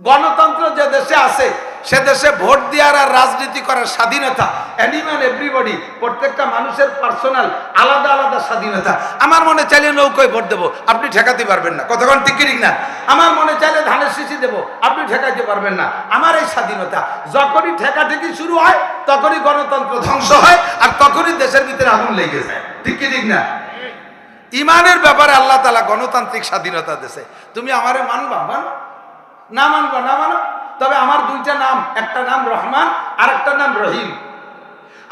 গণতন্ত্র যে দেশে আছে, সে দেশে ভোট দেওয়ার আর রাজনীতি করার স্বাধীনতা অ্যানিম্যাল এভরিবডি প্রত্যেকটা মানুষের পার্সোনাল আলাদা আলাদা স্বাধীনতা। আমার মনে চাইলে নৌকোয় ভোট দেবো, আপনি ঠেকাতে পারবেন না। কতক্ষণ ঠিক না? আমার মনে চাইলে ধানের শিশি দেবো, আপনি ঠেকাইতে পারবেন না। আমার এই স্বাধীনতা, যখনই ঠেকাঠেকি শুরু হয়, তখনই গণতন্ত্র ধ্বংস হয়, আর তখনই দেশের ভিতরে আগুন লেগে যায়। ঠিক কি ঠিক না? ইমানের ব্যাপারে আল্লাহ তালা গণতান্ত্রিক স্বাধীনতা দেশে তুমি আমারে মানবা? মানো? না মানবা, না মানো। তবে আমার দুইটা নাম, একটা নাম রহমান আর একটা নাম রহিম।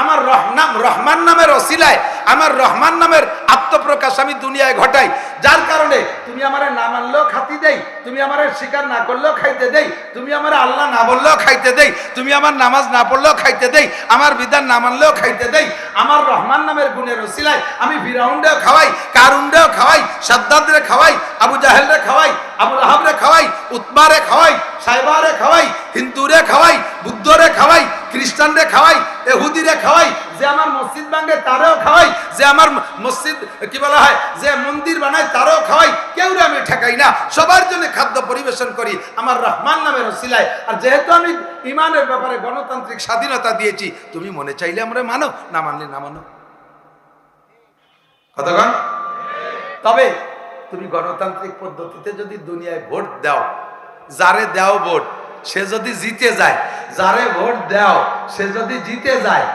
আমার রহনাম রহমান নামের অসিলায় আমার রহমান নামের আত্মপ্রকাশ আমি দুনিয়ায় ঘটাই। যার কারণে তুমি আমার না মানলেও খাতি দেই, তুমি আমার স্বীকার না করলেও খাইতে দেই, তুমি আমার আল্লাহ না বললেও খাইতে দেই, তুমি আমার নামাজ না পড়লেও খাইতে দেই, আমার বিধান না মানলেও খাইতে দেই, আমার রহমান নামের গুণের রসিলায় আমি ফিরাউন্ডেও খাওয়াই কারুন্ডেও খাওয়াই, সাদ্দাদরে খাওয়াই, আবু জাহেলরে খাওয়াই আবুল আহাবরে খাওয়াই উৎমারে খাওয়াই, সাইবারে খাওয়াই, হিন্দুরে খাওয়াই, বুদ্ধরে খাওয়াই, খ্রিস্টানরে খাওয়াই, এহুদিরে খাওয়াই, যে আমার মসজিদ ভাঙ্গে তারেও খাওয়াই, যে আমার মসজিদ, কি বলা হয়, যে মন্দির বানায় তারও খাওয়াই, কেউ আমি ঠেকাই না। সবার জন্য খাদ্য পরিবেশন করি, আমার রহমান নামের সিলায় আর যেহেতু আমি ইমানের ব্যাপারে গণতান্ত্রিক স্বাধীনতা দিয়েছি, তুমি মনে চাইলে আমরা মানো, না মানলে না মানো। কতক্ষণ? তবে তুমি গণতান্ত্রিক পদ্ধতিতে যদি দুনিয়ায় ভোট দাও, যারে দাও ভোট, সে যদি জিতে যায়, যারে ভোট দাও, সে যদি জিতে যায়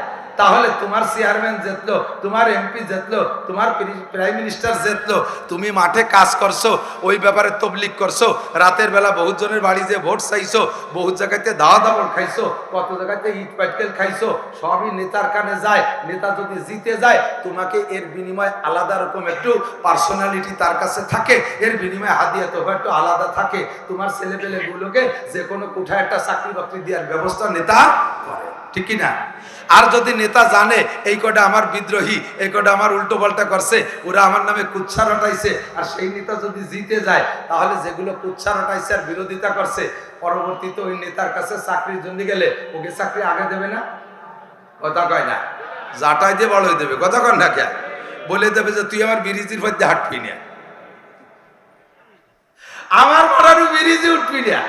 তাহলে তোমার চেয়ারম্যান জিতলো, তোমার এমপি জেতলো, তোমার প্রাইম মিনিস্টার জেতলো। তুমি মাঠে কাজ করছ, ওই ব্যাপারে তবলিক করছ, রাতের বেলা বহুত জনের বাড়ি যে ভোট চাইছো, বহুত জায়গাতে দাওয়া দাবর খাইছো, কত জায়গাতে ইট পাটকেল খাইছো, সবই নেতার কানে যায়, নেতা যদি জিতে যায়, তোমাকে এর বিনিময়ে আলাদা রকম একটু পার্সোনালিটি তার কাছে থাকে, এর বিনিময়ে হাদিয়া তো একটু আলাদা থাকে। তোমার ছেলে পেলে যে কোনো কোঠায় একটা চাকরি বাকরি দেওয়ার ব্যবস্থা নেতা করে। ঠিক না আর যদি নেতা জানে, এই কটা আমার বিদ্রোহী, এই কটা আমার উল্টো পাল্টা করছে, ওরা আমার নামে কুচ্ছা রটাইছে, আর সেই নেতা যদি জিতে যায়, তাহলে যেগুলো কুচ্ছা রটাইছে আর বিরোধিতা করছে, পরবর্তীতে ওই নেতার কাছে চাকরির জন্য গেলে ওকে চাকরি আগে দেবে না? কথা কয় না। যাটাই দিয়ে বড় হয়ে দেবে, কথা কন না কে বলে দেবে যে, তুই আমার বিরিজির মধ্যে হাঁটবি না। আমার বানানো বিরিজি উঠবি না।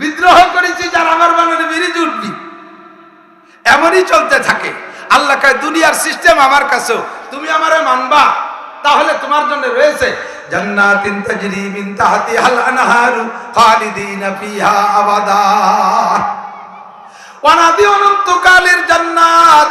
বিদ্রোহ করেছি যার আমার বানানো বিরিজি উঠবি। এমনই চলতে থাকে। আল্লাহ কয়, দুনিয়ার সিস্টেম আমার কাছেও। তুমি আমারে মানবা। তাহলে তোমার জন্য রয়েছে জান্নাতিন তাজরি মিন তাহতিহাল আনহারু খালিদিন ফিহা আবাদা। ওয়ানাদি অনন্তকালের জান্নাত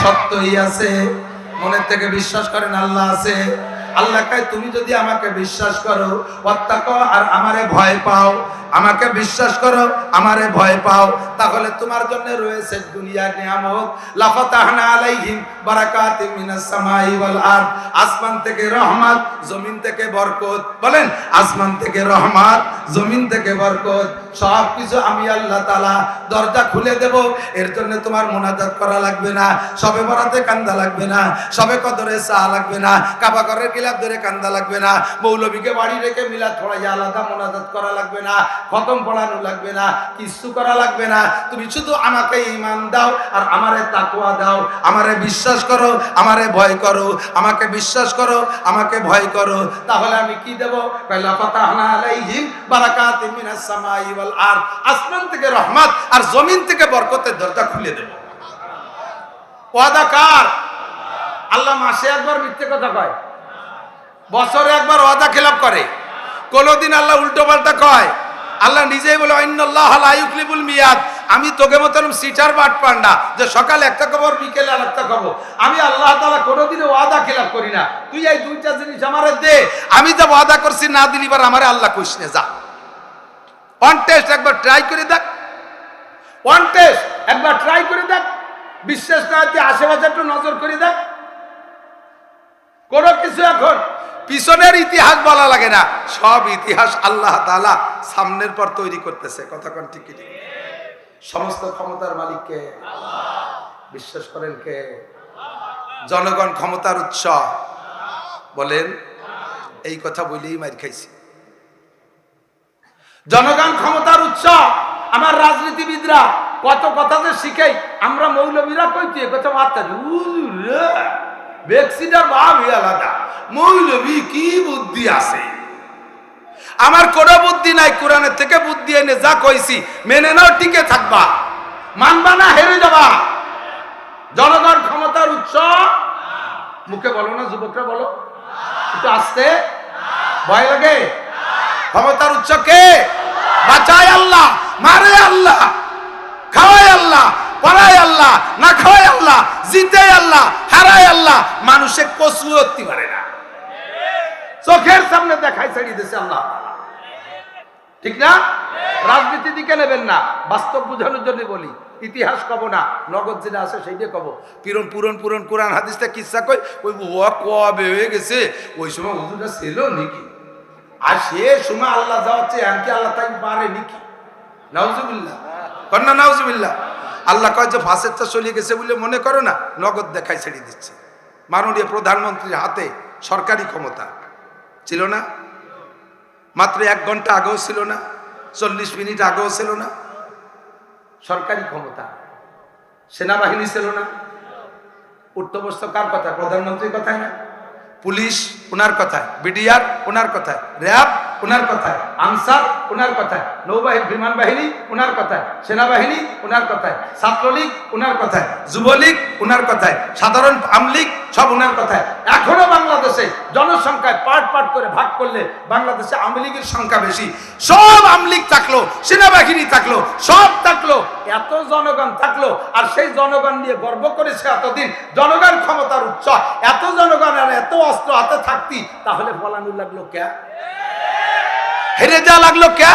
সত্যই আছে, মনের থেকে বিশ্বাস করেন আল্লাহ আছে। আল্লাহ কায়, তুমি যদি আমাকে বিশ্বাস করো অত্যাক আর আমারে ভয় পাও আমাকে বিশ্বাস করো, আমারে ভয় পাও। তাহলে তোমার জন্য রয়েছে দুনিয়ার নিয়ামত। লাফাতাহনা আলাইহিম বারাকাতিম মিনাস সামাই ওয়াল আরদ। আসমান থেকে রহমত, জমিন থেকে বরকত। বলেন, আসমান থেকে রহমত, জমিন থেকে বরকত। সব কিছু আমি আল্লাহ তাআলা দরজা খুলে দেব। এর জন্য তোমার মোনাজাত করা লাগবে না, সবে বরাতে কান্দা লাগবে না, সবে কদরে চা লাগবে না, কাবা ঘরের গিলাপ ধরে কান্দা লাগবে না, মৌলবীকে বাড়ি রেখে মিলাদ পড়াইয়া আলাদা মোনাজাত করা লাগবে না। খতম পড়ানো লাগবে না, কিচ্ছু করা লাগবে না। তুমি শুধু আমাকে ইমান দাও আর আমারে তাকুয়া দাও, আমারে বিশ্বাস করো, আমারে ভয় করো, আমাকে বিশ্বাস করো, আমাকে ভয় করো। তাহলে আমি কি দেব? আরদ। আসমান থেকে রহমত আর জমিন থেকে বরকতের দরজা খুলে দেব। কার? আল্লাহ মাসে একবার মিথ্যে কথা কয়, বছরে একবার ওয়াদা খেলাপ করে। কোনোদিন আল্লাহ উল্টো পাল্টা কয় আল্লাহ নিজেই বলে অন্যাল্লাহ মিয়াদ। আমি তোকে মতন সিটার বাট পান্ডা যে সকালে একটা খবর, বিকেলে আর একটা খবর। আমি আল্লাহ তালা কোনোদিনও ওয়াদা খেলাপ করি না। তুই এই দুইটা জিনিস আমারে দে। আমি যা ওয়াদা করছি না দিলিবার আমারে আল্লাহ কইসনে যা। ওয়ান টেস্ট একবার ট্রাই করে দেখ। ওয়ান টেস্ট একবার ট্রাই করে দেখ। বিশ্বাস না আশেপাশে একটু নজর করে দেখ। কোনো কিছু এখন পিছনের ইতিহাস বলা লাগে না, সব ইতিহাস আল্লাহ তাআলা সামনের পর তৈরি করতেছে। কথা কোন ঠিক সমস্ত ক্ষমতার মালিককে, বিশ্বাস করেন কে? জনগণ ক্ষমতার উৎস। বলেন, এই কথা বলেই মার খাইছি। জনগণ ক্ষমতার উৎস, আমার রাজনীতিবিদরা কত কথা যে শিখাই, আমরা মৌলবীরা কইছি এ কথা মারতে ভ্যাকসিনটার ভাবই আলাদা। মৌলবী কি বুদ্ধি আছে? আমার কোনো বুদ্ধি নাই, কোরআনের থেকে বুদ্ধি এনে যা কইছি, মেনে নাও, টিকে থাকবা। মানবা না, হেরে যাবা। জনগণ ক্ষমতার উৎস? মুখে বলো না, যুবকরা বলো। একটু আসতে। ভয় লাগে? ক্ষমতার উৎস কে? বাঁচায় আল্লাহ, মারে আল্লাহ, খাওয়ায় আল্লাহ। পড়ায় আল্লাহ, না খাওয়ায় আল্লাহ জিতে আল্লাহ, হারায় আল্লাহ, মানুষে কসু হতে পারে না। চোখের সামনে দেখাই ছাড়িয়ে দিয়েছে আল্লাহ ঠিক না? রাজনীতি দিকে নেবেন না, বাস্তব বোঝানোর জন্য বলি, ইতিহাস কব না, নগদ যেটা আছে সেইটা কব। পিরন পুরন পুরন কোরআন হাদিসটা কিসা কই ওই ও কবে হয়ে গেছে? ওই সময় হুজুরটা ছিল নাকি? আর সে সময় আল্লাহ যাওয়াচ্ছে এমনকি আল্লাহ তাই পারে নাকি? নাউজুবিল্লাহ। কন্যা নাউজুবিল্লাহ। আল্লাহ কয় যে ফাঁসেরটা চলে গেছে বলে মনে করো না, নগদ দেখাই ছেড়ে দিচ্ছে। মাননীয় প্রধানমন্ত্রীর হাতে সরকারি ক্ষমতা। ছিল না? মাত্র এক ঘণ্টা আগেও ছিল না, চল্লিশ মিনিট আগেও ছিল না। সরকারি ক্ষমতা। সেনাবাহিনী ছিল না। উত্তবস্ত কার কথা প্রধানমন্ত্রীর কথায় না। পুলিশ, ওনার কথায়। বিডিআর, ওনার কথায়। র্যাব ওনার কথায়, আনসার ওনার কথায়, নৌবাহিনী, বিমান বাহিনী ওনার কথায়, সেনাবাহিনী ওনার কথায়, ছাত্রলীগ ওনার কথায়, যুবলীগ ওনার কথায়, সাধারণ আমলীগ সব ওনার কথায়। এখনও বাংলাদেশে জনসংখ্যায় পাট পাট করে ভাগ করলে বাংলাদেশে আওয়ামী লীগের সংখ্যা বেশি। সব আমলীগ থাকল, সেনাবাহিনী থাকল, সব থাকল, এত জনগণ থাকল, আর সেই জনগণ নিয়ে গর্ব করেছে এতদিন। জনগণ ক্ষমতার উচ্চ এত জনগণ আর এত অস্ত্র হাতে থাকতি, তাহলে বলানো লাগল কে? হেরে যা লাগল কে?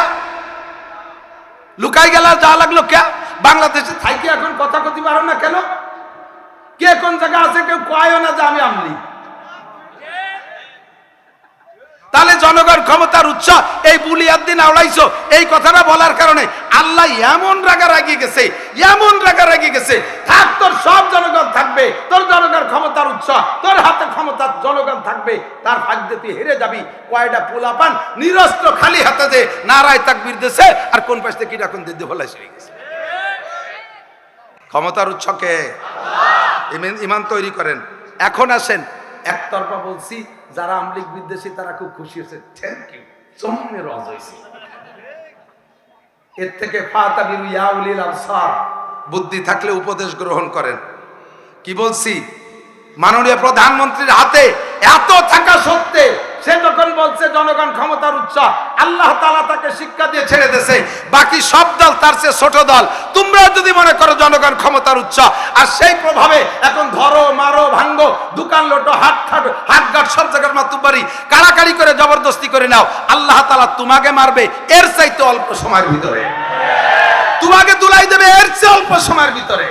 লুকাই গেল যা লাগল কে? বাংলাদেশে থাইকে এখন কথা কথি পারো না কেন? কে কোন জায়গা আছে কেউ কয়ও না যে আমি আমলি তাহলে জনগণ ক্ষমতার উৎস, এই বুলিয়ার দিন আওড়াইছো এই কথাটা বলার কারণে আল্লাহ এমন রাগা রাগি গেছে, এমন রাগা রাগি গেছে, থাক তোর সব জনগণ থাকবে, তোর জনগণ ক্ষমতার উৎস, তোর হাতে ক্ষমতার জনগণ থাকবে, তার ভাগ্যে তুই হেরে যাবি কয়টা পোলা পান নিরস্ত্র খালি হাতে দে নারায় তাকবির দেশে আর কোন পাশে কিটা কোন দিদি ভোলাই সেরে গেছে। ক্ষমতার উৎসকে ইমান তৈরি করেন। এখন আসেন, একতরফা বলছি যারা আমলিক বিদ্বেষী, তারা খুব খুশি হয়েছে। থ্যাংক ইউ চমনে রজ হয়েছে। এর থেকে ফাতাবিরু ইয়া উলিল আবসার। বুদ্ধি থাকলে উপদেশ গ্রহণ করেন। কি বলছি? মাননীয় প্রধানমন্ত্রীর হাতে এত থাকা সত্ত্বে সে যখন বলছে, জনগণ ক্ষমতার উৎস আল্লাহ তালা তাকে শিক্ষা দিয়ে ছেড়ে দিয়েছে। বাকি সব দল তার চেয়ে ছোট দল। তোমরা যদি মনে করো জনগণ ক্ষমতার উৎস আর সেই প্রভাবে এখন ধরো মারো, ভাঙ্গো, দোকান লোটো, হাট খাট, হাট ঘাট সব জায়গার মাতুবারি কাড়াকাড়ি করে জবরদস্তি করে নাও। আল্লাহ তালা তোমাকে মারবে, এর চাইতে অল্প সময়ের ভিতরে। তোমাকে দুলাই দেবে, এর চেয়ে অল্প সময়ের ভিতরে।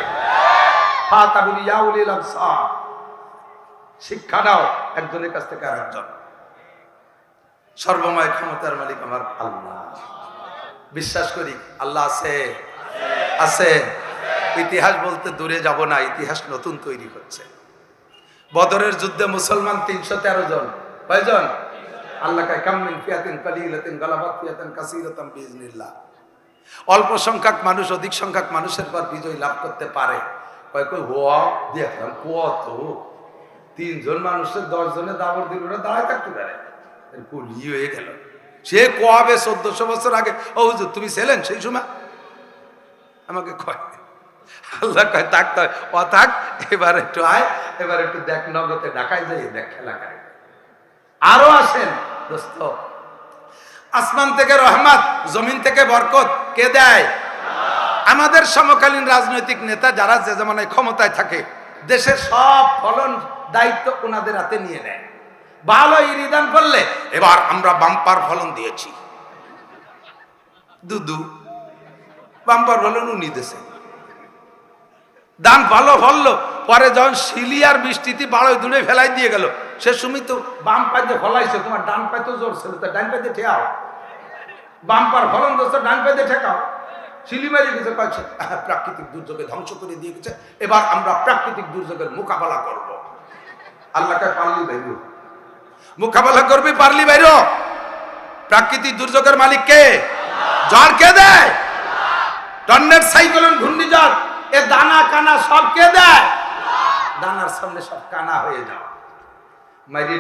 শিক্ষা দাও একজনের কাছ থেকে আরেকজন। সর্বময় ক্ষমতার মালিক আমার আল্লাহ। বিশ্বাস করি, আল্লাহ আছে। আছে। ইতিহাস বলতে দূরে যাব না, ইতিহাস নতুন তৈরি হচ্ছে। বদরের যুদ্ধে মুসলমান তিনশো তেরো জন। কয়জন? আল্লাহ কায় কামিন ফিয়াতিন কালিলাতিন গালাবাত ফিয়াতিন কাসীরাতাম বিইজনিল্লাহ অল্প সংখ্যক মানুষ, অধিক সংখ্যক মানুষের পর বিজয় লাভ করতে পারে। কয় কই হওয়া দেখলাম কত তিনজন মানুষের দশ জনে দাবর দিল দাঁড়ায় থাকতে পারে। গুলি হয়ে গেল। সে কবে চোদ্দশো বছর আগে, ও হুজুর, তুমি ছিলেন সেই সময়? আমাকে কয়, আল্লাহ কয়, থাক তো ও থাক, এবার একটু আয়, এবার একটু দেখ, নগদে ঢাকায় যাই, দেখ খেলা আরও আসেন, দোস্ত। আসমান থেকে রহমত, জমিন থেকে বরকত, কে দেয়? আমাদের সমকালীন রাজনৈতিক নেতা যারা যে জমানায় ক্ষমতায় থাকে, দেশের সব ফলন দায়িত্ব ওনাদের হাতে নিয়ে নেয়। ভালো ইরিদান করলে এবার আমরা বাম্পার ফলন দিয়েছি। দুদু, বাম্পার ফলন উনি দেশে দান ভালো ফললো, পরে যখন শিলিয়ার বৃষ্টিতে বাড়ো দূরে ফেলাই দিয়ে গেল, সে সময় তো বাম পাইতে ফলাইছে, তোমার ডান পাইতে জোর ছিল, তা ডান পাইতে ঠেয়াও বাম পার ফলন দোস্ত ডান পাইতে ঠেকাও। শিলি মারি গেছে কয়েছে প্রাকৃতিক দুর্যোগে ধ্বংস করে দিয়ে গেছে, এবার আমরা প্রাকৃতিক দুর্যোগের মোকাবেলা করব। আল্লাহকে পারলি বাইর মোকাবেলা করবি পারলি বাইর। প্রাকৃতিক দুর্যোগের মালিক কে? জ্বর কে দেয়? টন্নের সাইক্লোন ঘূর্ণিঝড়, এ দানা, কানা সব কে দেয়? দানার সামনে সব কানা হয়ে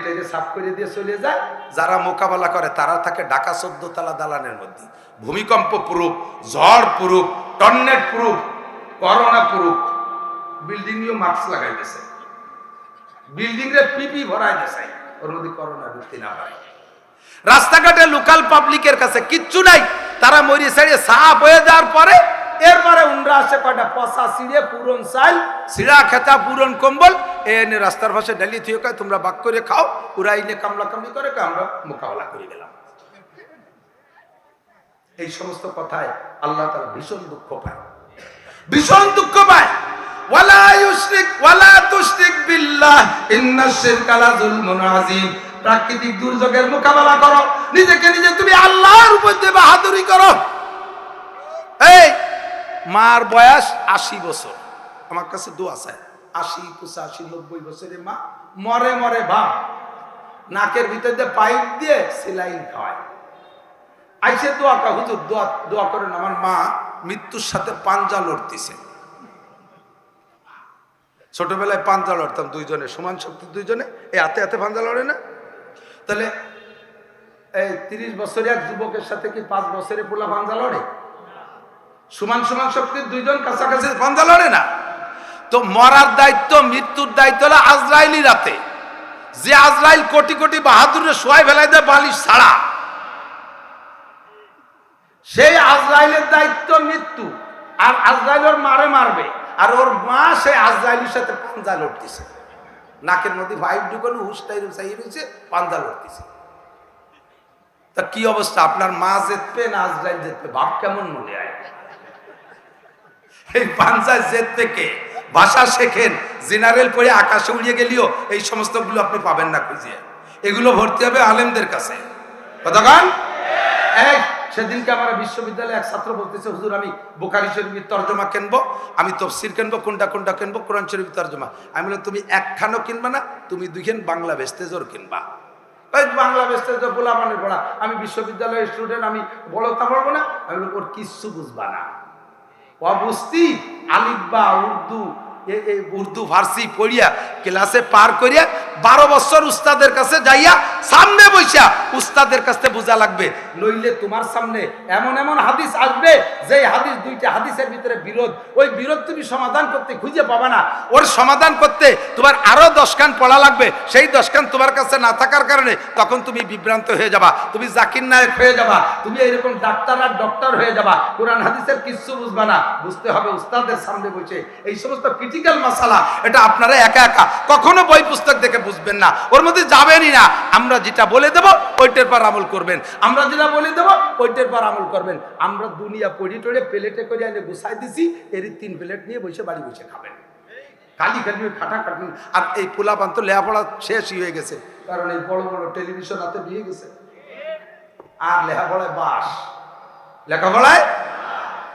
টাইরে সাফ করে দিয়ে চলে যায়। যারা মোকাবেলা করে, তারা থাকে ঢাকা চোদ্দ তালা দালানের মধ্যে। ভূমিকম্প প্রুফ, ঝড় প্রুফ টন্নেট প্রুফ, করোনা প্রুফ। বিল্ডিং নিয়েও মাস্ক লাগাই দিয়েছে বিল্ডিং রে পিপি ভরাই দিয়েছে করোনা না রাস্তাঘাটে লোকাল পাবলিকের কাছে কিচ্ছু নাই, তারা মরি সাইডে সাপ হয়ে যাওয়ার পরে এরপরে উনরা আসে কয়টা? পচা সিঁড়ে পুরন চাল সিঁড়া খেতা, পুরন কম্বল, এ এনে রাস্তার পাশে ডালি থিয়ে কয় তোমরা বাক করে খাও ওরা এনে কামলা কামলি করে আমরা মোকাবেলা করে গেলাম। এই সমস্ত কথায় আল্লাহ তারা ভীষণ দুঃখ পায়। ভীষণ দুঃখ পায়। ওয়ালা ইউশরিক, ওয়ালা তুশরিক বিল্লাহ ইন্নাশ শিরকা প্রাকৃতিক দুর্যোগের মোকাবেলা করো, নিজেকে নিজে তুমি আল্লাহর উপর দিয়ে বাহাদুরি করো। এই, মার বয়স আশি বছর। আমার কাছে দোয়া চাই, আশি, পঁচাশি, নব্বই বছরের মা মরে মরে ভাব। নাকের ভিতর দিয়ে পাইপ দিয়ে সেলাইন খাওয়ায়। আইসে দোয়া কা হুজুর দোয়া দোয়া করেন, আমার মা মৃত্যুর সাথে পাঞ্জা লড়তেছে। ছোটবেলায় পাঞ্জা লড়তাম দুইজনে, সমান শক্তি দুইজনে। এই হাতে হাতে পাঞ্জা লড়ে না? তাহলে এই তিরিশ বছরের এক যুবকের সাথে কি পাঁচ বছরে পোলা পাঞ্জা লড়ে? সমান সমান শক্তির দুইজন, কাছাকাছি পাঞ্জা লড়ে না? তো মরার দায়িত্ব, মৃত্যুর দায়িত্ব হলো আজরাইলি রাতে। যে আজরাইল কোটি কোটি বাহাদুরের সোয়াই ফেলাই দেয় বালিশ ছাড়া। সেই আজরাইলের দায়িত্ব মৃত্যু, আর আজরাইল ওর মারে মারবে। আর ওর মা সেই আজরাইলের সাথে পাঞ্জা লড়তেছে। নাকের মধ্যে ভাইব ঢুকানো হুসটাই চাই রয়েছে পাঞ্জা লড়তেছে। তা কি অবস্থা? আপনার মা জেতবে না আজরাইল জেতবে? ভাব কেমন মনে হয়? এই পাঞ্জায় জেত থেকে ভাষা শেখেন, জেনারেল পড়ে আকাশে উড়িয়ে গেলেও এই সমস্তগুলো আপনি পাবেন না খুঁজিয়ে। এগুলো ভর্তি হবে আলেমদের কাছে। কতক্ষণ সেদিনকে আমার বিশ্ববিদ্যালয়ে এক ছাত্র বলতেছে, হুজুর, আমি বোখারি শরীফের তর্জমা কিনবো, আমি তফসির কিনবো, কোনটা কোনটা কিনবো, কোরআন শরীফ তর্জমা। আমি বললাম, তুমি একখানও কিনবা না, তুমি দুইখান বাংলা বেস্তেজর কিনবা। ওই বাংলা বেস্তেজর বলা মানে পড়া আমি বিশ্ববিদ্যালয়ের স্টুডেন্ট, আমি বড়তা পারব না। আমি বললাম, ওর কিচ্ছু বুঝবা না। অবস্থি আলিব্বা উর্দু উর্দু, ফার্সি পড়িয়া ক্লাসে পার করিয়া বারো বছর উস্তাদের কাছে যাইয়া সামনে বইসা উস্তাদের কাছে বোঝা লাগবে। নইলে তোমার সামনে এমন এমন হাদিস আসবে যে হাদিস দুইটা হাদিসের ভিতরে বিরোধ। ওই বিরোধ তুমি সমাধান করতে খুঁজে পাবা না। ওর সমাধান করতে তোমার আরও দশখান পড়া লাগবে। সেই দশখান তোমার কাছে না থাকার কারণে তখন তুমি বিভ্রান্ত হয়ে যাবা। তুমি জাকির নায়ক হয়ে যাবা। তুমি এরকম ডাক্তার আর ডক্টর হয়ে যাবা। কোরআন হাদিসের কিচ্ছু বুঝবা না। বুঝতে হবে উস্তাদের সামনে বসে। এই সমস্ত ক্রিটিক্যাল মশালা, এটা আপনারা একা একা কখনো বই পুস্তক দেখে বুঝবেন না। ওর মধ্যে যাবেনই না। আমরা যেটা বলে দেব, ওইটার পর আমল করবেন। আমরা যেটা বলে দেব, ওইটার পর আমল করবেন। আমরা দুনিয়া পড়ি টড়ে প্লেটে করে এনে গুছাই দিছি এর তিন প্লেট নিয়ে বসে বাড়ি বসে খাবেন। কালি কালি খাটা কাটুন আর এই পোলাপান তো লেখাপড়া শেষই হয়ে গেছে। কারণ এই বড় বড় টেলিভিশন হাতে দিয়ে গেছে। আর লেখাপড়ায় বাস। লেখাপড়ায়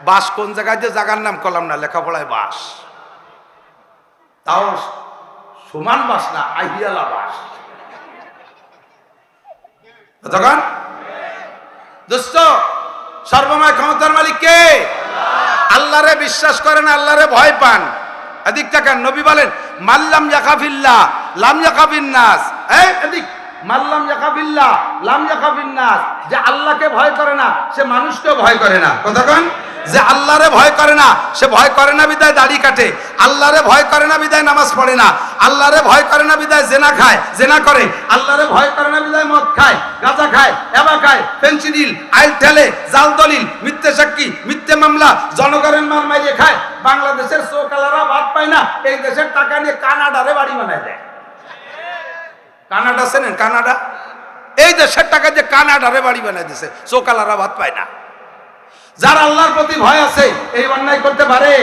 বাস। কোন জায়গায় যে জায়গার নাম করলাম না, লেখাপড়ায় বাস। তাও সমান বাস না, আহিয়ালা বাস। তখন দোস্ত, সর্বময় ক্ষমতার মালিক কে? আল্লাহরে বিশ্বাস করেন, আল্লাহরে ভয় পান। এদিক তাকান, নবী বলেন মাল্লাম ইয়াকাফিল্লাহ, লাম ইয়াকাফিন নাস। এই, এদিক মাল্লাম ইয়াকাফিল্লাহ, লাম ইয়াকাফিন নাস। যে আল্লাহকে ভয় করে না, সে মানুষকেও ভয় করে না। কতক্ষণ যে আল্লাহরে ভয় করে না, সে ভয় করে না বিদায় দাড়ি কাটে। আল্লাহরে ভয় করে না বিদায় নামাজ পড়ে না। আল্লাহরে ভয় করে না বিদায় জেনা খায়, জেনা করে। আল্লাহরে ভয় করে না বিদায় মদ খায়, গাঁজা খায়, এবা খায় ফেন্সিডিল আইল ঠেলে, জাল দলিল, মিথ্যে সাক্ষী, মিথ্যে মামলা, জনগণের মার মাইয়ে খায়। বাংলাদেশের চোকালারা ভাত পায় না, এই দেশের টাকা নিয়ে কানাডারে বাড়ি বানায় দেয়। কানাডা চেনেন কানাডা? এই দেশের টাকা দিয়ে কানাডারে বাড়ি বানায় দিছে চোকালারা ভাত পায় না। যার আল্লাহর প্রতি ভয় আছে, এই অন্যায় করতে পারে।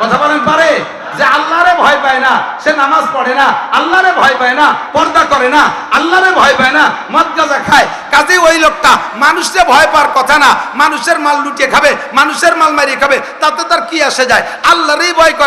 কথা বলেন, পারে। যে আল্লাহরে ভয় পায় না, সে নামাজ পড়ে না, আল্লাহরে ভয় পায় না, পর্দা করে না, আল্লাহরে ভয় পায় না, মদ গাঁজা খায়। কাজে ওই লোকটা মানুষে ভয় পাওয়ার কথা না, মানুষের মাল লুটিয়ে খাবে, মানুষের মাল মারিয়ে খাবে, তাতে তার কি আসে যায়? আল্লাহরই ভয় করে।